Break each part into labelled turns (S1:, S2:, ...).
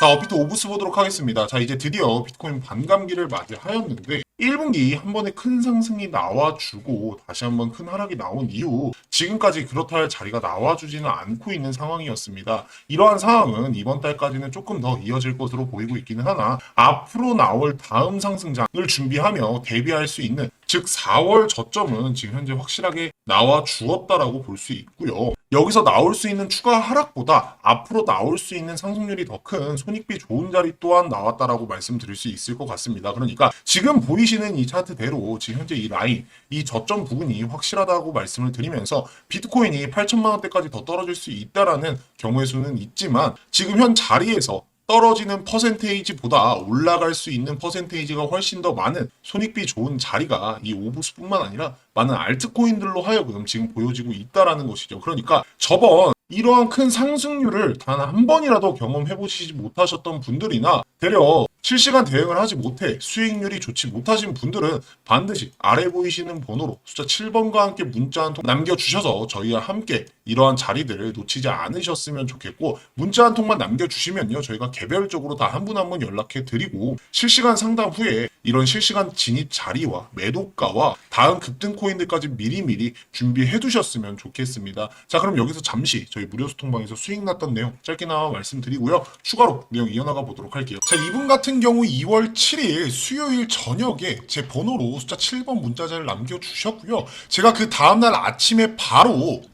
S1: 자, 업비트 오브스 보도록 하겠습니다. 자, 이제 드디어 비트코인 반감기를 맞이하였는데 1분기 한 번에 큰 상승이 나와주고 다시 한 번 큰 하락이 나온 이후 지금까지 그렇다 할 자리가 나와주지는 않고 있는 상황이었습니다. 이러한 상황은 이번 달까지는 조금 더 이어질 것으로 보이고 있기는 하나 앞으로 나올 다음 상승장을 준비하며 대비할 수 있는 즉 4월 저점은 지금 현재 확실하게 나와 주었다라고 볼 수 있고요. 여기서 나올 수 있는 추가 하락보다 앞으로 나올 수 있는 상승률이 더 큰 손익비 좋은 자리 또한 나왔다라고 말씀드릴 수 있을 것 같습니다. 그러니까 지금 보이시는 이 차트대로 지금 현재 이 라인, 이 저점 부분이 확실하다고 말씀을 드리면서 비트코인이 8천만 원대까지 더 떨어질 수 있다라는 경우의 수는 있지만 지금 현 자리에서 떨어지는 퍼센테이지보다 올라갈 수 있는 퍼센테이지가 훨씬 더 많은 손익비 좋은 자리가 이 오브스뿐만 아니라 많은 알트코인들로 하여금 지금 보여지고 있다라는 것이죠. 그러니까 저번 이러한 큰 상승률을 단 한 번이라도 경험해 보시지 못하셨던 분들이나 되려 실시간 대응을 하지 못해 수익률이 좋지 못하신 분들은 반드시 아래 보이시는 번호로 숫자 7번과 함께 문자 한 통 남겨주셔서 저희와 함께 이러한 자리들을 놓치지 않으셨으면 좋겠고 문자 한 통만 남겨주시면요 저희가 개별적으로 다 한 분 한 분 연락해 드리고 실시간 상담 후에 이런 실시간 진입 자리와 매도가와 다음 급등 코인들까지 미리미리 준비해 두셨으면 좋겠습니다. 자 그럼 여기서 잠시 저희 무료 소통방에서 수익 났던 내용 짧게나마 말씀드리고요. 추가로 내용 이어나가 보도록 할게요. 자 이분 같은 경우 2월 7일 수요일 저녁에 제 번호로 숫자 7번 문자자를 남겨주셨고요. 제가 그 다음날 아침에 바로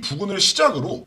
S1: 부근을 시작으로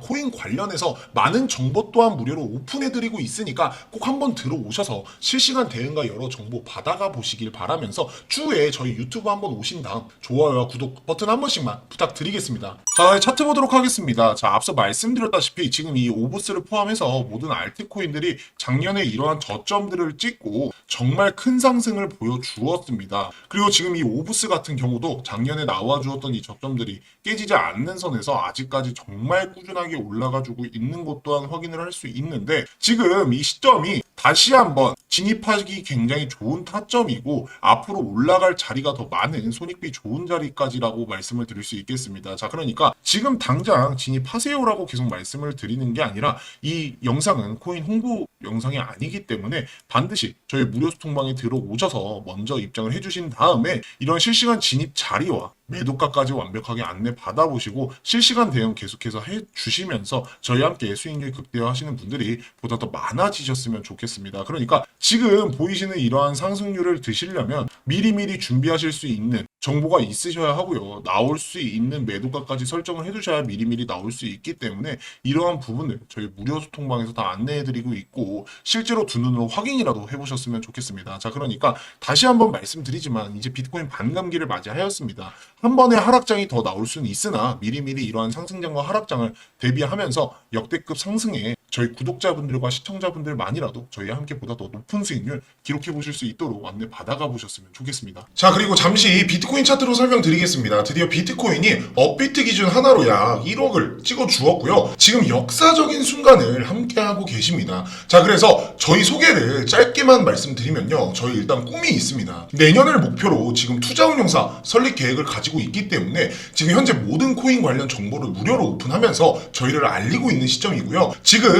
S1: 코인 관련해서 많은 정보 또한 무료로 오픈해드리고 있으니까 꼭 한번 들어오셔서 실시간 대응과 여러 정보 받아가 보시길 바라면서 추후에 저희 유튜브 한번 오신 다음 좋아요와 구독 버튼 한 번씩만 부탁드리겠습니다. 자, 차트 보도록 하겠습니다. 자, 앞서 말씀드렸다시피 지금 이 오브스를 포함해서 모든 알트코인들이 작년에 이러한 저점들을 찍고 정말 큰 상승을 보여주었습니다. 그리고 지금 이 오브스 같은 경우도 작년에 나와주었던 이 저점들이 깨지지 않는 선에서 아직까지 정말 꾸준하게 올라가주고 있는 것 또한 확인을 할 수 있는데 지금 이 시점이 다시 한번 진입하기 굉장히 좋은 타점이고 앞으로 올라갈 자리가 더 많은 손익비 좋은 자리까지라고 말씀을 드릴 수 있겠습니다. 자, 그러니까 지금 당장 진입하세요라고 계속 말씀을 드리는 게 아니라 이 영상은 코인 홍보 영상이 아니기 때문에 반드시 저희 무료 소통방에 들어오셔서 먼저 입장을 해주신 다음에 이런 실시간 진입 자리와 매도가까지 완벽하게 안내 받아보시고 실시간 대응 계속해서 해주시면서 저희와 함께 수익률 극대화하시는 분들이 보다 더 많아지셨으면 좋겠습니다. 그러니까 지금 보이시는 이러한 상승률을 드시려면 미리미리 준비하실 수 있는 정보가 있으셔야 하고요. 나올 수 있는 매도가까지 설정을 해두셔야 미리미리 나올 수 있기 때문에 이러한 부분을 저희 무료 소통방에서 다 안내해드리고 있고 실제로 두 눈으로 확인이라도 해보셨으면 좋겠습니다. 자, 그러니까 다시 한번 말씀드리지만 이제 비트코인 반감기를 맞이하였습니다. 한 번의 하락장이 더 나올 수는 있으나 미리미리 이러한 상승장과 하락장을 대비하면서 역대급 상승에 저희 구독자분들과 시청자분들만이라도 저희와 함께 보다 더 높은 수익률 기록해 보실 수 있도록 안내 받아가 보셨으면 좋겠습니다. 자, 그리고 잠시 비트코인 차트로 설명드리겠습니다. 드디어 비트코인이 업비트 기준 하나로 약 1억을 찍어 주었고요. 지금 역사적인 순간을 함께 하고 계십니다. 자, 그래서 저희 소개를 짧게만 말씀드리면요. 저희 일단 꿈이 있습니다. 내년을 목표로 지금 투자운용사 설립 계획을 가지고 있기 때문에 지금 현재 모든 코인 관련 정보를 무료로 오픈하면서 저희를 알리고 있는 시점이고요. 지금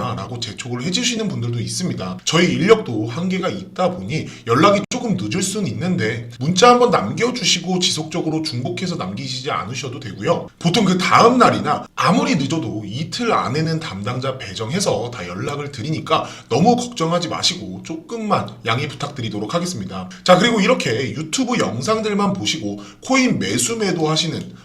S1: 라고 재촉을 해주시는 분들도 있습니다. 저희 인력도 한계가 있다 보니 연락이 조금 늦을 수는 있는데 문자 한번 남겨주시고 지속적으로 중복해서 남기시지 않으셔도 되고요. 보통 그 다음 날이나 아무리 늦어도 이틀 안에는 담당자 배정해서 다 연락을 드리니까 너무 걱정하지 마시고 조금만 양해 부탁드리도록 하겠습니다. 자 그리고 이렇게 유튜브 영상들만 보시고 코인 매수 매도 하시는